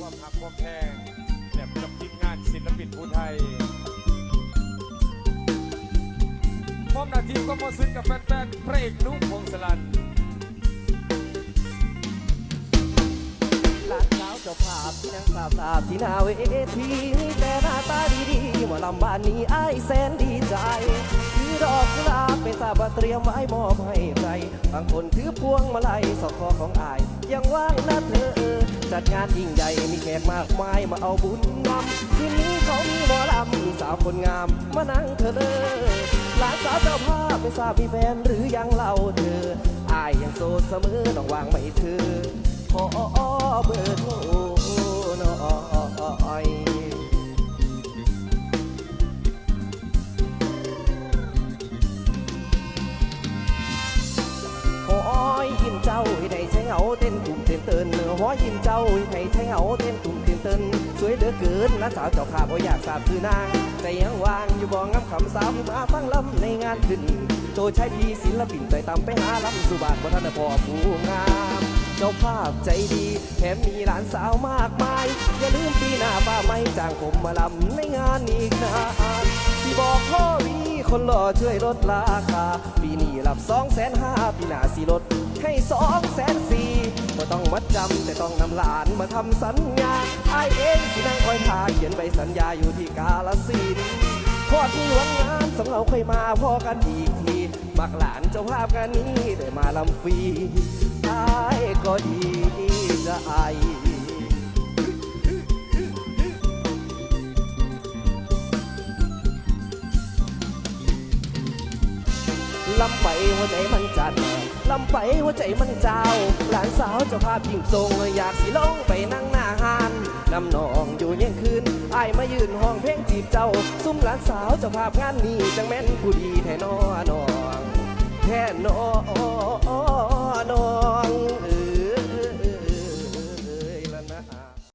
ความหักความแพงและกับทีมงานศิลปินผู้ไทยพร้อมหนาทีก็มาซึ้งกับแฟนๆพระเอกนุ่มพงศลันหลานสาวเจ้าภาพที่นั่งสาบสาบที่นาเวทีมีแต่หน้าตาดีๆหมอลำบ้านนี้ไอ้แสนดีใจถือดอกกุหลาบไม่ทราบว่าเตรียมไว้มอบให้ใครบางคนถือพวงมาลัยสอกคอของอาย ยังว่างนะเธอ จัดงานยิ่งใหญ่มีแขกมากมายมาเอาบุญนำคืนนี้เขามีหมอลำมีสาวคนงามมานั่งเธอเด้อหลานสาวเจ้าภาพไม่ทราบมีแฟนหรือยังเล่าเธออายยังโสดเสมอต้องวางไม่เธอขอเบอร์โทร เต้นตุ่มเต้นเตินหอยยิ้มเจ้าให้ใช้เหงาเต้นตุ่มเต้นเตินสวยเหลือเกินและสาวเจ้าภาพโออยากทราบคือนางแต่ยังวางอยู่บองงำคำสาวมาฟังลำในงานขึ้นโจใช้ดีศิลปินใจตามไปหาลำสุบานวันพ่อผู้งามเจ้าภาพใจดีแถมมีหลานสาวมากมาย อย่าลืมปีหน้าป้าไม่จ้างผมมาลำในงานอีกนานที่บอกพ่อวีคนหล่อช่วยลดราคา ปีนี้รับสองแสนห้าปีหน้าสิลดให้สองแสนส มัดจำแต่ต้องนำหลานมาทำสัญญาไอเองที่นั่งคอยทาเขียนใบสัญญาอยู่ที่กาลสินพอที่วันงานสำเราค่อยมาพอกันอีกทีมักหลานเจ้าภาพกันนี้ได้มาลำฟรีอายก็ดีจะไอ ลำไปหัวใจมันจัดลำไปหัวใจมันเจ้า หลานสาวเจ้าภาพยิ่งทรงอยากสิลงไปนั่งหน้าหานนำนองอยู่เยี่ยงคืนไอ้มายืนห้องเพลงจีบเจ้า ซุ้มหลานสาวเจ้าภาพงานนี้จังแม่นผู้ดีแท้นอนองแท้นอ